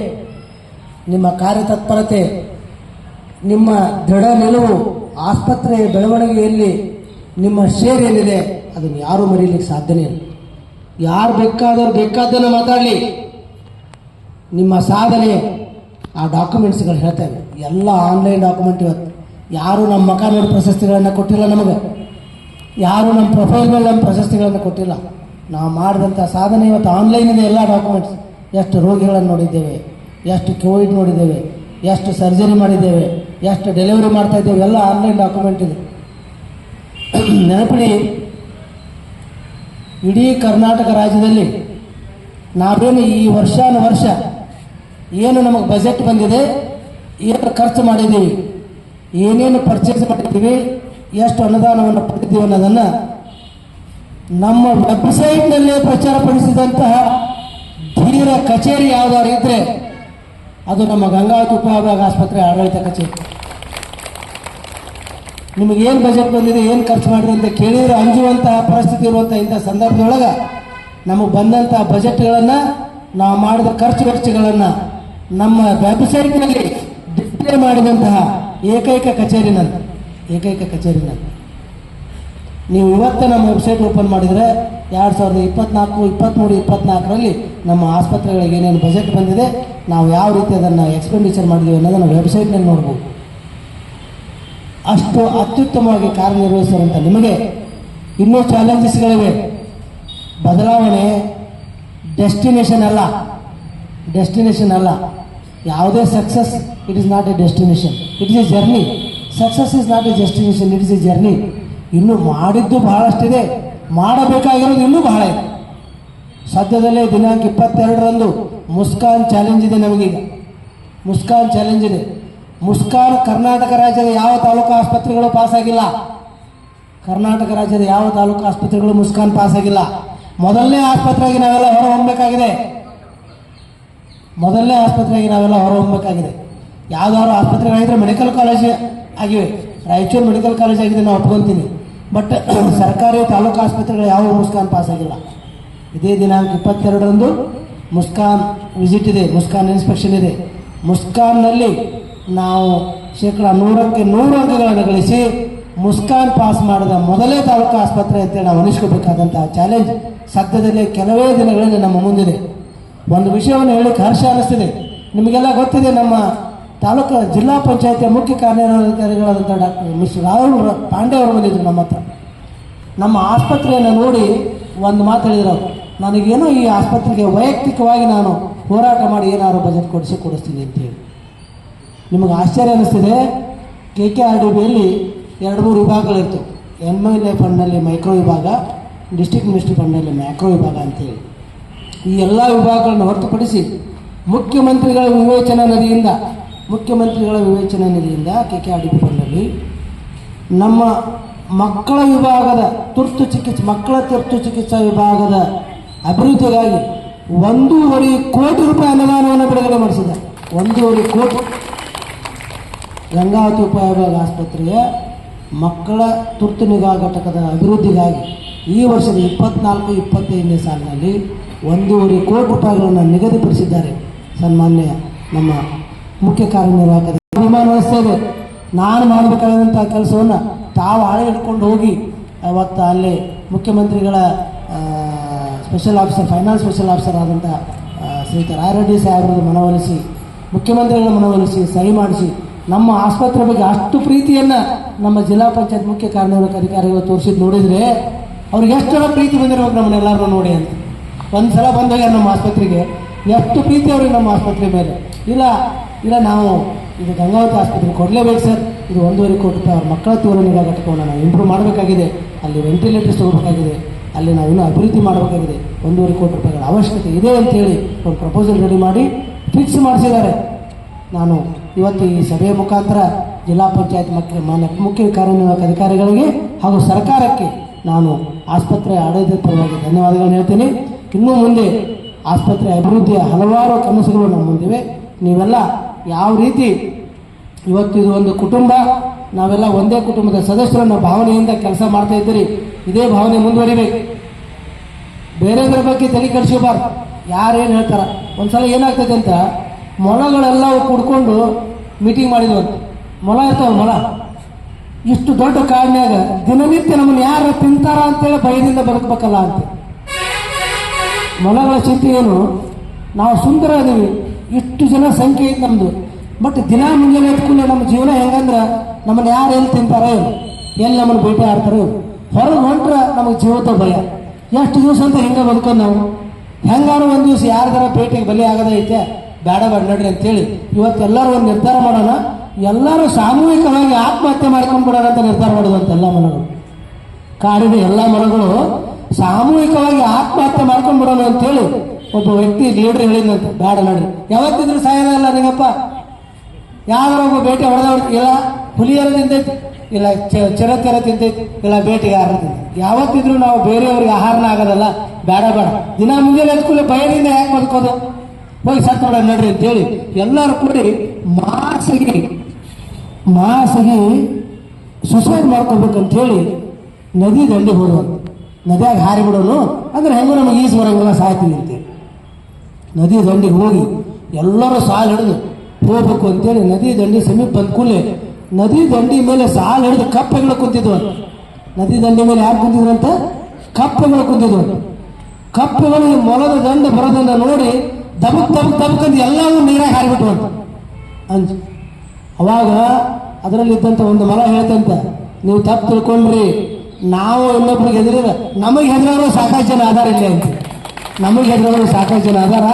ನಿಮ್ಮ ಕಾರ್ಯತತ್ಪರತೆ, ನಿಮ್ಮ ದೃಢ ನಿಲುವು ಆಸ್ಪತ್ರೆಯ ಬೆಳವಣಿಗೆಯಲ್ಲಿ ನಿಮ್ಮ ಶೇರ್ ಏನಿದೆ, ಅದನ್ನು ಯಾರೂ ಮರೀಲಿಕ್ಕೆ ಸಾಧ್ಯನೇ ಇಲ್ಲ. ಯಾರು ಬೇಕಾದವರು ಬೇಕಾದ್ದನ್ನು ಮಾತಾಡಲಿ. ನಿಮ್ಮ ಸಾಧನೆ ಆ ಡಾಕ್ಯುಮೆಂಟ್ಸ್ಗಳು ಹೇಳ್ತೇವೆ ಎಲ್ಲ ಆನ್ಲೈನ್ ಡಾಕ್ಯುಮೆಂಟ್ ಇವತ್ತು. ಯಾರು ನಮ್ಮ ಮಕ ಪ್ರಶಸ್ತಿಗಳನ್ನು ಕೊಟ್ಟಿಲ್ಲ ನಮಗೆ. ಯಾರು ನಮ್ಮ ಪ್ರೊಫೈಲ್ ಮೇಲೆ ನಮ್ಮ ಪ್ರಶಸ್ತಿಗಳನ್ನು ಕೊಟ್ಟಿಲ್ಲ. ನಾವು ಮಾಡಿದಂಥ ಸಾಧನೆ ಇವತ್ತು ಆನ್ಲೈನ್ ಇದೆ, ಎಲ್ಲ ಡಾಕ್ಯುಮೆಂಟ್ಸ್ ಎಷ್ಟು ರೋಗಿಗಳನ್ನು ನೋಡಿದ್ದೇವೆ, ಎಷ್ಟು ಕೋವಿಡ್ ನೋಡಿದ್ದೇವೆ, ಎಷ್ಟು ಸರ್ಜರಿ ಮಾಡಿದ್ದೇವೆ, ಎಷ್ಟು ಡೆಲಿವರಿ ಮಾಡ್ತಾ ಇದ್ದೇವೆ, ಎಲ್ಲ ಆನ್ಲೈನ್ ಡಾಕ್ಯುಮೆಂಟ್ ಇದೆ. ನೆನಪಿಡಿ, ಇಡೀ ಕರ್ನಾಟಕ ರಾಜ್ಯದಲ್ಲಿ ನಾವೇನು ಈ ವರ್ಷಾನು ವರ್ಷ ಏನು ನಮಗೆ ಬಜೆಟ್ ಬಂದಿದೆ, ಏನು ಖರ್ಚು ಮಾಡಿದ್ದೀವಿ, ಏನೇನು ಪರ್ಚೇಸ್ ಮಾಡಿದ್ದೀವಿ, ಎಷ್ಟು ಅನುದಾನವನ್ನು ಪಡೆದಿದ್ದೀವಿ ಅನ್ನೋದನ್ನು ನಮ್ಮ ವೆಬ್ಸೈಟ್ನಲ್ಲೇ ಪ್ರಚಾರಪಡಿಸಿದಂತಹ ಧೀರ ಕಚೇರಿ ಯಾವ್ದಾರು ಇದ್ದರೆ ಅದು ನಮ್ಮ ಗಂಗಾವತಿ ಉಪವಿಭಾಗ ಆಸ್ಪತ್ರೆ ಆಡಳಿತ ಕಚೇರಿ. ನಿಮಗೆ ಏನು ಬಜೆಟ್ ಬಂದಿದೆ, ಏನು ಖರ್ಚು ಮಾಡಿದೆ ಅಂತ ಕೇಳಿದ್ರೆ ಅಂಜುವಂತಹ ಪರಿಸ್ಥಿತಿ ಇರುವಂಥ ಇಂಥ ಸಂದರ್ಭದೊಳಗೆ ನಮಗೆ ಬಂದಂಥ ಬಜೆಟ್ಗಳನ್ನು ನಾವು ಮಾಡಿದ ಖರ್ಚು ವೆಚ್ಚಗಳನ್ನು ನಮ್ಮ ವೆಬ್ಸೈಟ್ನಲ್ಲಿ ಡಿಸ್ಪ್ಲೇ ಮಾಡಿದಂತಹ ಏಕೈಕ ಕಚೇರಿ ನನ್ನ ಏಕೈಕ ಕಚೇರಿ ನಂದು. ನೀವು ಇವತ್ತು ನಮ್ಮ ವೆಬ್ಸೈಟ್ ಓಪನ್ ಮಾಡಿದರೆ ಎರಡು ಸಾವಿರದ ಇಪ್ಪತ್ನಾಲ್ಕು ಇಪ್ಪತ್ತ್ಮೂರು ಇಪ್ಪತ್ನಾಲ್ಕರಲ್ಲಿ ನಮ್ಮ ಆಸ್ಪತ್ರೆಗಳಿಗೆ ಏನೇನು ಬಜೆಟ್ ಬಂದಿದೆ, ನಾವು ಯಾವ ರೀತಿ ಅದನ್ನು ಎಕ್ಸ್ಪೆಂಡಿಚರ್ ಮಾಡಿದ್ದೀವಿ ಅನ್ನೋದನ್ನು ವೆಬ್ಸೈಟ್ನಲ್ಲಿ ನೋಡ್ಬೋದು. ಅಷ್ಟು ಅತ್ಯುತ್ತಮವಾಗಿ ಕಾರ್ಯನಿರ್ವಹಿಸಿರುವಂಥ ನಿಮಗೆ ಇನ್ನೂ ಚಾಲೆಂಜಸ್ಗಳಿವೆ ಬದಲಾವಣೆ ಡೆಸ್ಟಿನೇಷನ್ ಅಲ್ಲ. ಡೆಸ್ಟಿನೇಷನ್ ಅಲ್ಲ. ಯಾವುದೇ success it is not a destination it is a journey success is not a destination it is a journey ಇನ್ನು ಮಾಡಿದ್ದು ಬಹಳಷ್ಟಿದೆ. ಮಾಡಬೇಕಾಗಿರೋದು ಇನ್ನೂ ಬಹಳ ಇದೆ. ಸದ್ಯದಲ್ಲೇ ದಿನಾಂಕ ಇಪ್ಪತ್ತೆರಡರಂದು ಮುಸ್ಕಾನ್ ಚಾಲೆಂಜ್ ಇದೆ ನಮಗೀಗ. ಮುಸ್ಕಾನ್ ಚಾಲೆಂಜ್ ಇದೆ. ಮುಸ್ಕಾನ್ ಕರ್ನಾಟಕ ರಾಜ್ಯದ ಯಾವ ತಾಲೂಕು ಆಸ್ಪತ್ರೆಗಳು ಪಾಸಾಗಿಲ್ಲ? ಕರ್ನಾಟಕ ರಾಜ್ಯದ ಯಾವ ತಾಲೂಕು ಆಸ್ಪತ್ರೆಗಳು ಮುಸ್ಕಾನ್ ಪಾಸಾಗಿಲ್ಲ? ಮೊದಲನೇ ಆಸ್ಪತ್ರೆಗೆ ನಾವೆಲ್ಲ ಹೊರ ಹೊಮ್ಮಬೇಕಾಗಿದೆ ಮೊದಲನೇ ಆಸ್ಪತ್ರೆಗೆ ನಾವೆಲ್ಲ ಹೊರ ಹೊಮ್ಮಬೇಕಾಗಿದೆ ಯಾವ್ದಾದ್ರು ಆಸ್ಪತ್ರೆಗಳಿದ್ರೆ ಮೆಡಿಕಲ್ ಕಾಲೇಜ್ ಆಗಿವೆ. ರಾಯಚೂರು ಮೆಡಿಕಲ್ ಕಾಲೇಜ್ ಆಗಿದೆ ನಾವು ಒಪ್ಕೊಂತೀನಿ. ಬಟ್ ಸರ್ಕಾರಿ ತಾಲೂಕು ಆಸ್ಪತ್ರೆಗಳು ಯಾವ ಮುಸ್ಕಾನ್ ಪಾಸ್ ಆಗಿಲ್ಲ. ಇದೇ ದಿನಾಂಕ ಇಪ್ಪತ್ತೆರಡರಂದು ಮುಸ್ಕಾನ್ ವಿಸಿಟ್ ಇದೆ, ಮುಸ್ಕಾನ್ ಇನ್ಸ್ಪೆಕ್ಷನ್ ಇದೆ. ಮುಸ್ಕಾನ್ನಲ್ಲಿ ನಾವು ಶೇಕಡ ನೂರಕ್ಕೆ ನೂರು ಅಂಕಗಳನ್ನು ಗಳಿಸಿ ಮುಸ್ಕಾನ್ ಪಾಸ್ ಮಾಡಿದ ಮೊದಲೇ ತಾಲೂಕು ಆಸ್ಪತ್ರೆ ಅಂತೇಳಿ ನಾವು ಅನಿಸ್ಕೋಬೇಕಾದಂತಹ ಚಾಲೆಂಜ್ ಸದ್ಯದಲ್ಲೇ ಕೆಲವೇ ದಿನಗಳಲ್ಲಿ ನಮ್ಮ ಮುಂದಿದೆ. ಒಂದು ವಿಷಯವನ್ನು ಹೇಳಿ ಹರ್ಷ ಅನ್ನಿಸ್ತಿದೆ. ನಿಮಗೆಲ್ಲ ಗೊತ್ತಿದೆ ನಮ್ಮ ತಾಲೂಕು ಜಿಲ್ಲಾ ಪಂಚಾಯತಿಯ ಮುಖ್ಯ ಕಾರ್ಯನಿರ್ವಹಣಾಧಿಕಾರಿಗಳಾದಂಥ ಡಾಕ್ಟರ್ ಮಿಸ್ ರಾಹುಲ್ ಪಾಂಡೆ ಅವರು ಬಂದಿದ್ದರು ನಮ್ಮ ಹತ್ರ. ನಮ್ಮ ಆಸ್ಪತ್ರೆಯನ್ನು ನೋಡಿ ಒಂದು ಮಾತು ಹೇಳಿದ್ರು ನನಗೇನೋ ಈ ಆಸ್ಪತ್ರೆಗೆ ವೈಯಕ್ತಿಕವಾಗಿ ನಾನು ಹೋರಾಟ ಮಾಡಿ ಏನಾದ್ರು ಬಜೆಟ್ ಕೊಡಿಸಿ ಕೊಡಿಸ್ತೀನಿ ಅಂತೇಳಿ. ನಿಮಗೆ ಆಶ್ಚರ್ಯ ಅನ್ನಿಸ್ತಿದೆ ಕೆ ಕೆ ಆರ್ ಡಿ ಬಿಯಲ್ಲಿ ಎರಡು ಮೂರು ವಿಭಾಗಗಳಿರ್ತವೆ ಎಂ ಎಲ್ ಎ ಫಂಡ್ನಲ್ಲಿ ಮೈಕ್ರೋ ವಿಭಾಗ ಡಿಸ್ಟಿಕ್ ಮಿನಿಸ್ಟ್ರಿ ಫಂಡ್ನಲ್ಲಿ ಮ್ಯಾಕ್ರೋ ವಿಭಾಗ ಅಂತೇಳಿ. ಈ ಎಲ್ಲ ವಿಭಾಗಗಳನ್ನು ಹೊರತುಪಡಿಸಿ ಮುಖ್ಯಮಂತ್ರಿಗಳ ವಿವೇಚನಾ ನಿಧಿಯಿಂದ ಮುಖ್ಯಮಂತ್ರಿಗಳ ವಿವೇಚನಾ ನಿಧಿಯಿಂದ ಕೆ ಕೆ ಆರ್ ನಮ್ಮ ಮಕ್ಕಳ ವಿಭಾಗದ ತುರ್ತು ಚಿಕಿತ್ಸೆ, ಮಕ್ಕಳ ತುರ್ತು ಚಿಕಿತ್ಸಾ ವಿಭಾಗದ ಅಭಿವೃದ್ಧಿಗಾಗಿ ಒಂದೂವರೆ ಕೋಟಿ ರೂಪಾಯಿ ಅನುದಾನವನ್ನು ಬಿಡುಗಡೆ ಮಾಡಿಸಿದೆ ಒಂದೂವರೆ ಕೋಟಿ. ಗಂಗಾವತಿ ಉಪವಿಭಾಗ ಆಸ್ಪತ್ರೆಯ ಮಕ್ಕಳ ತುರ್ತು ನಿಗಾ ಘಟಕದ ಅಭಿವೃದ್ಧಿಗಾಗಿ ಈ ವರ್ಷದ ಇಪ್ಪತ್ನಾಲ್ಕು, ಇಪ್ಪತ್ತೈದನೇ ಸಾಲಿನಲ್ಲಿ ಒಂದೂವರೆ ಕೋಟಿ ರೂಪಾಯಿಗಳನ್ನು ನಿಗದಿಪಡಿಸಿದ್ದಾರೆ ಸನ್ಮಾನ್ಯ ನಮ್ಮ ಮುಖ್ಯ ಕಾರ್ಯನಿರ್ವಾಹಕ ವಹಿಸ್ತೇವೆ ನಾನು ಮಾಡಬೇಕಾದಂಥ ಕೆಲಸವನ್ನು ತಾವು ಆಳೆ ಇಟ್ಕೊಂಡು ಹೋಗಿ, ಅವತ್ತು ಅಲ್ಲಿ ಮುಖ್ಯಮಂತ್ರಿಗಳ special officer finance special officer ಆದಂಥ ಶ್ರೀ ಶ್ರೀಯುತ ರಾಯರೆಡ್ಡಿ ಸಾಹೇಬರನ್ನು ಮನವೊಲಿಸಿ, ಮುಖ್ಯಮಂತ್ರಿಗಳ ಮನವೊಲಿಸಿ, ಸಹಿ ಮಾಡಿಸಿ, ನಮ್ಮ ಆಸ್ಪತ್ರೆ ಬಗ್ಗೆ ಅಷ್ಟು ಪ್ರೀತಿಯನ್ನು ನಮ್ಮ ಜಿಲ್ಲಾ ಪಂಚಾಯತ್ ಮುಖ್ಯ ಕಾರ್ಯನಿರ್ವಾಹಕ ಅಧಿಕಾರಿಗಳು ತೋರಿಸಿದ್ದು ನೋಡಿದರೆ, ಅವ್ರಿಗೆ ಎಷ್ಟೆಲ್ಲ ಪ್ರೀತಿ ಬಂದಿರ್ಬೇಕು ನಮ್ಮನ್ನೆಲ್ಲರೂ ನೋಡಿ ಅಂತ. ಒಂದು ಸಲ ಬಂದಾಗ ನಮ್ಮ ಆಸ್ಪತ್ರೆಗೆ, ಎಷ್ಟು ಪ್ರೀತಿ ಅವ್ರಿಗೆ ನಮ್ಮ ಆಸ್ಪತ್ರೆ ಮೇಲೆ. ಇಲ್ಲ ಇಲ್ಲ, ನಾವು ಇದು ಗಂಗಾವತಿ ಆಸ್ಪತ್ರೆ ಕೊಡಲೇಬೇಕು ಸರ್. ಇದು ಒಂದೂವರೆ ಕೋಟಿ ರೂಪಾಯಿ ಮಕ್ಕಳ ನಿಗಾ ಘಟಕವನ್ನು ನಾವು ಇಂಪ್ರೂವ್ ಮಾಡಬೇಕಾಗಿದೆ. ಅಲ್ಲಿ ವೆಂಟಿಲೇಟರ್ಸ್ ತಗೋಬೇಕಾಗಿದೆ. ಅಲ್ಲಿ ನಾವು ಇನ್ನೂ ಅಭಿವೃದ್ಧಿ ಮಾಡಬೇಕಾಗಿದೆ. ಒಂದೂವರೆ ಕೋಟಿ ರೂಪಾಯಿಗಳ ಅವಶ್ಯಕತೆ ಇದೆ ಅಂತೇಳಿ ಒಂದು ಪ್ರಪೋಸಲ್ ರೆಡಿ ಮಾಡಿ ಫಿಕ್ಸ್ ಮಾಡಿಸಿದ್ದಾರೆ. ನಾನು ಇವತ್ತು ಈ ಸಭೆಯ ಮುಖಾಂತರ ಜಿಲ್ಲಾ ಪಂಚಾಯತ್ ಮತ್ತು ಮಾನ್ಯ ಮುಖ್ಯ ಕಾರ್ಯನಿರ್ವಾಹಕ ಅಧಿಕಾರಿಗಳಿಗೆ ಹಾಗೂ ಸರ್ಕಾರಕ್ಕೆ ನಾನು ಆಸ್ಪತ್ರೆ ಆಡಳಿತದ ಪರವಾಗಿ ಧನ್ಯವಾದಗಳನ್ನು ಹೇಳ್ತೀನಿ. ಇನ್ನೂ ಮುಂದೆ ಆಸ್ಪತ್ರೆ ಅಭಿವೃದ್ಧಿಯ ಹಲವಾರು ಕನಸುಗಳು ನಮ್ಮ ಮುಂದಿವೆ. ನೀವೆಲ್ಲ ಯಾವ ರೀತಿ ಇವತ್ತು ಇದು ಒಂದು ಕುಟುಂಬ, ನಾವೆಲ್ಲ ಒಂದೇ ಕುಟುಂಬದ ಸದಸ್ಯರನ್ನ ಭಾವನೆಯಿಂದ ಕೆಲಸ ಮಾಡ್ತಾ ಇದ್ದೀರಿ. ಇದೇ ಭಾವನೆ ಮುಂದುವರಿಬೇಕು. ಬೇರೆದ್ರ ಬಗ್ಗೆ ತಲೆ ಕೆಡಿಸ್ಕೋಬಾರ್ದು ಯಾರೇನು ಹೇಳ್ತಾರ? ಒಂದ್ಸಲ ಏನಾಗ್ತದೆ ಅಂತ ಮೊಲಗಳೆಲ್ಲ ಕುಡ್ಕೊಂಡು ಮೀಟಿಂಗ್ ಮಾಡಿದ್ವು ಅಂತ. ಮೊಲ ಇರ್ತಾವ ಮೊಲ ಇಷ್ಟು ದೊಡ್ಡ ಕಾಡಿನ್ಯಾಗ ದಿನನಿತ್ಯ ನಮ್ಮನ್ನು ಯಾರು ತಿಂತಾರ ಅಂತೇಳಿ ಭಯದಿಂದ ಬದುಕಬೇಕಲ್ಲ ಅಂತ. ಮೊಲಗಳ ಚಿಂತೆ ಏನು? ನಾವು ಸುಂದರ ಅದೀವಿ ಇಷ್ಟು ಜನ ಸಂಖ್ಯೆ ಐತೆ ನಮ್ಮದು ಬಟ್ ದಿನ ಮುಂಜಾನೆ ಎತ್ಕೊಂಡು ನಮ್ಮ ಜೀವನ ಹೆಂಗಂದ್ರೆ ನಮ್ಮನ್ನ ಯಾರು ಎಲ್ಲಿ ತಿಂತಾರೆ ಎಲ್ಲಿ ನಮ್ಮನ್ನು ಭೇಟಿ ಆಡ್ತಾರೋ ಹೊರಗೆ ಹೊಂಟ್ರೆ ನಮಗೆ ಜೀವದ ಭಯ. ಎಷ್ಟು ದಿವಸ ಅಂತ ಹೆಂಗೆ ಬದುಕೋದು ನಾವು? ಹೆಂಗಾರು ಒಂದು ದಿವಸ ಯಾರ್ದಾರ ಭೇಟಿಗೆ ಬಲಿ ಆಗದೈತೆ ಬೇಡ ಬೇಡ ನಡ್ರಿ ಅಂತೇಳಿ ಇವತ್ತೆಲ್ಲರೂ ಒಂದು ನಿರ್ಧಾರ ಮಾಡೋಣ. ಎಲ್ಲರೂ ಸಾಮೂಹಿಕವಾಗಿ ಆತ್ಮಹತ್ಯೆ ಮಾಡ್ಕೊಂಡ್ಬಿಡೋಣ ಅಂತ ನಿರ್ಧಾರ ಮಾಡೋದಂತ ಎಲ್ಲ ಮನಗಳು. ಕಾಡಿನ ಎಲ್ಲ ಮನಗಳು ಸಾಮೂಹಿಕವಾಗಿ ಆತ್ಮಹತ್ಯೆ ಮಾಡ್ಕೊಂಡ್ಬಿಡೋಣ ಅಂತೇಳಿ ಒಬ್ಬ ವ್ಯಕ್ತಿ ಲೀಡರ್ ಹೇಳಿದಂತೆ ಬೇಡ ನೋಡ್ರಿ, ಯಾವತ್ತಿದ್ರು ಸಾಯೋದಲ್ಲ ನಿಂಗಪ್ಪ ಯಾವ್ದಾರ ಒಬ್ಬ ಬೇಟೆ ಹೊಡೆದವ್ರು ಇಲ್ಲ, ಹುಲಿಯರ ತಿಂತೈತಿ, ಇಲ್ಲ ಚಿರತೆರ ತಿಂತೈತಿ, ಇಲ್ಲ ಬೇಟೆಗಾರ ತಿಂತೈತಿ. ಯಾವತ್ತಿದ್ರು ನಾವು ಬೇರೆಯವ್ರಿಗೆ ಆಹಾರನ ಆಗೋದಲ್ಲ, ಬೇಡ ಬೇಡ. ದಿನ ಮುಂಜಾನೆ ಎದ್ಕೂಲೆ ಬಯಲಿಂದ ಯಾಕೆ ಬದುಕೋದು? ಹೋಗಿ ಸತ್ ನೋಡ ನಡ್ರಿ ಅಂತೇಳಿ ಎಲ್ಲರೂ ಕೂಡಿ ಮಾಸಿಗೆ ಮಾಸಿಗೆ ಸುಸೈಡ್ ಮಾಡ್ಕೋಬೇಕಂತ ಹೇಳಿ ನದಿ ದಂಡಿ ಹೋದ್ರು ನದಿಯಾಗ ಹಾರಿ ಬಿಡೋನು ಅಂದ್ರೆ ಹೆಂಗೂ ನಮಗೆ ಈಜು ಬರಂಗಿಲ್ಲ ಸಾಯ್ತೀವಿ ಅಂತೇಳಿ ನದಿ ದಂಡಿಗೆ ಹೋಗಿ ಎಲ್ಲರೂ ಸಾಲು ಹಿಡಿದು ಹೋಗ್ಬೇಕು ಅಂತೇಳಿ ನದಿ ದಂಡಿ ಸಮೀಪ ಬಂದ ನದಿ ದಂಡಿ ಮೇಲೆ ಸಾಲು ಹಿಡಿದು ಕಪ್ಪೆಗಳು ಕುಂತಿದ್ವು. ನದಿ ದಂಡಿ ಮೇಲೆ ಯಾರು ಕುಂತಿದ್ರು ಅಂತ ಕಪ್ಪೆಗಳು ಕುಂತಿದ್ವು. ಕಪ್ಪೆಗಳು ಮೊಲದ ದಂಡ ಬರೋದನ್ನ ನೋಡಿ ದಬಕ್ ದಬಕ್ ದಬಕ್ ಅಂತ ಎಲ್ಲವೂ ನೀರಾಗಿ ಹಾರಿಬಿಟ್ವು ಅಂತ ಅಂಜು, ಅವಾಗ ಅದರಲ್ಲಿದ್ದಂಥ ಒಂದು ಮಲ ಹೇಳ್ತಂತ, ನೀವು ತಪ್ಪು ತಿಳ್ಕೊಂಡ್ರಿ, ನಾವು ಇನ್ನೊಬ್ರಿಗೆ ಹೆದರಿದ ನಮಗೆ ಹೆದರೋ ಸಾಕಷ್ಟು ಜನ ಆಧಾರ ಇಲ್ಲ ಅಂತ ನಮಗೆ ಹೆದರೋರು ಸಾಕಷ್ಟು ಜನ ಅದಾರ.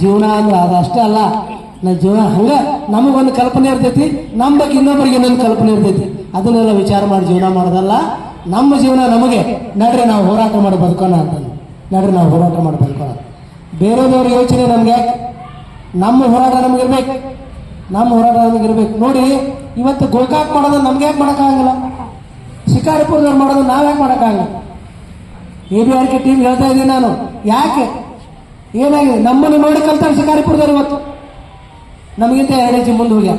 ಜೀವನ ಅಂದ್ರೆ ಅದು ಅಷ್ಟೇ ಅಲ್ಲ. ನಾ ಜೀವನ ಹಂಗೆ ನಮಗೊಂದು ಕಲ್ಪನೆ ಇರ್ತೈತಿ ನಮ್ಮ ಬಗ್ಗೆ ಇನ್ನೊಬ್ಬರಿಗೆ ಇನ್ನೊಂದು ಕಲ್ಪನೆ ಇರ್ತೈತಿ. ಅದನ್ನೆಲ್ಲ ವಿಚಾರ ಮಾಡಿ ಜೀವನ ಮಾಡೋದಲ್ಲ. ನಮ್ಮ ಜೀವನ ನಮಗೆ, ನಡ್ರಿ ನಾವು ಹೋರಾಟ ಮಾಡಿ ಬದುಕೋಣ ಅಂತ ನಡ್ರಿ ನಾವು ಹೋರಾಟ ಮಾಡಿ ಬದುಕೋಣ. ಬೇರೆದವ್ರ ಯೋಚನೆ ನಮ್ಗೆ ನಮ್ಮ ಹೋರಾಟ ನಮಗಿರ್ಬೇಕು ನಮ್ಮ ಹೋರಾಟ ನಮಗಿರ್ಬೇಕು ನೋಡಿ, ಇವತ್ತು ಗೋಕಾಕ್ ಮಾಡೋದು ನಮ್ಗೆ ಯಾಕೆ ಮಾಡೋಕ್ಕಾಗಲ್ಲ ಶಿಕಾರಿಪುರದವ್ರು ಮಾಡೋದು ನಾವು ಯಾಕೆ ಮಾಡೋಕ್ಕಾಗಲ್ಲ A B R K team ಹೇಳ್ತಾ ಇದ್ದೀನಿ ನಾನು. ಯಾಕೆ? ಏನಾಗಿದೆ? ನಮ್ಮನ್ನು ನೋಡಿ ಕಲ್ತಾರೆ ಶಿಕಾರಿಪುರದವ್ರು ಇವತ್ತು. ನಮಗಿಂತ ಎರಡು ಹೆಜ್ಜೆ ಮುಂದೆ ಹೋಗ್ಯ.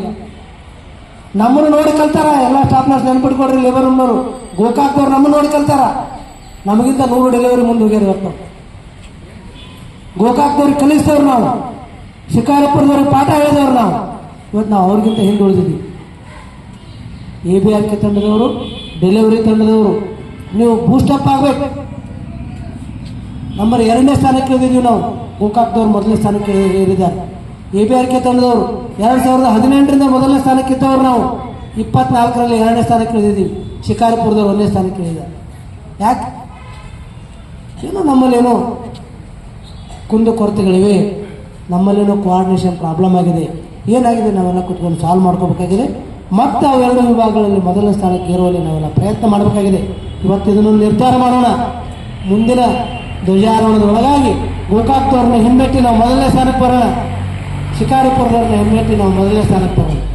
ನಮ್ಮನ್ನು ನೋಡಿ ಕಲ್ತಾರ, ಎಲ್ಲ ಸ್ಟಾಫ್ ನರ್ಸ್ ನೆನ್ಪಿಟ್ಕೊಡ್ರಿ ಲೇಬರ್ ರೂಮ್ನವರು ಗೋಕಾಕ್ದವ್ರು ನಮ್ಮನ್ನು ನೋಡಿ ಕಲ್ತಾರ. ನಮಗಿಂತ ನೂರು ಡೆಲಿವರಿ ಮುಂದೆ ಹೋಗ್ಯಾರ ಇವತ್ತು. ಗೋಕಾಕ್ದವ್ರಿಗೆ ಕಲಿಸ್ತವ್ರು ನಾವು. ಶಿಕಾರಿಪುರದವ್ರಿಗೆ ಪಾಠ ಹೇಳಿದವ್ರು ನಾವು. ಇವತ್ತು ನಾವು ಅವ್ರಿಗಿಂತ ಹಿಂದೆ ಉಳಿದಿದ್ದೀವಿ. ಎ ಬಿ ಆರ್ ಕೆ ತಂಡದವರು ಡೆಲಿವರಿ ತಂಡದವರು, ನೀವು ಬೂಸ್ಟಪ್ ಆಗಬೇಕು. ನಂಬರ್ ಎರಡನೇ ಸ್ಥಾನಕ್ಕೆ ಇಳಿದಿದ್ದೀವಿ ನಾವು. ಗೋಕಾಕ್ದವ್ರು ಮೊದಲನೇ ಸ್ಥಾನಕ್ಕೆ ಏರಿದ್ದಾರೆ. ಎ ಬಿ ಆರ್ ಕೆ ತಂಡದವರು ಎರಡು ಸಾವಿರದ ಹದಿನೆಂಟರಿಂದ ಮೊದಲನೇ ಸ್ಥಾನಕ್ಕೆ ಇದ್ದವರು ನಾವು. ಇಪ್ಪತ್ನಾಲ್ಕರಲ್ಲಿ ಎರಡನೇ ಸ್ಥಾನಕ್ಕೆ ಇಳಿದಿದ್ದೀವಿ. ಶಿಕಾರಿಪುರದವ್ರು ಒಂದನೇ ಸ್ಥಾನಕ್ಕೆ ಇಳಿದ್ದಾರೆ. ಯಾಕೆ? ಏನೋ ನಮ್ಮಲ್ಲೇನೋ ಕುಂದು ಕೊರತೆಗಳಿವೆ. ನಮ್ಮಲ್ಲೇನೋ ಕೋಆರ್ಡಿನೇಷನ್ ಪ್ರಾಬ್ಲಮ್ ಆಗಿದೆ. ಏನಾಗಿದೆ ನಾವೆಲ್ಲ ಕುತ್ಕೊಂಡು ಸಾಲ್ವ್ ಮಾಡ್ಕೋಬೇಕಾಗಿದೆ? ಮತ್ತೆ ಅವೆರಡು ವಿಭಾಗಗಳಲ್ಲಿ ಮೊದಲನೇ ಸ್ಥಾನಕ್ಕೆ ಏರುವಲ್ಲಿ ನಾವೆಲ್ಲ ಪ್ರಯತ್ನ ಮಾಡಬೇಕಾಗಿದೆ. ಇವತ್ತು ಇದನ್ನು ನಿರ್ಧಾರ ಮಾಡೋಣ. ಮುಂದಿನ ಧ್ವಜಾರೋಹಣದ ಒಳಗಾಗಿ ಗೋಕಾಕ್ದವ್ರನ್ನ ಹಿಮ್ಮೆಟ್ಟಿ ನಾವು ಮೊದಲನೇ ಸ್ಥಾನಕ್ಕೆ ಬರೋಣ. ಶಿಕಾರಿಪುರದವ್ರನ್ನ ಹಿಮ್ಮೆಟ್ಟಿ ನಾವು ಮೊದಲನೇ ಸ್ಥಾನಕ್ಕೆ ಬರೋಣ.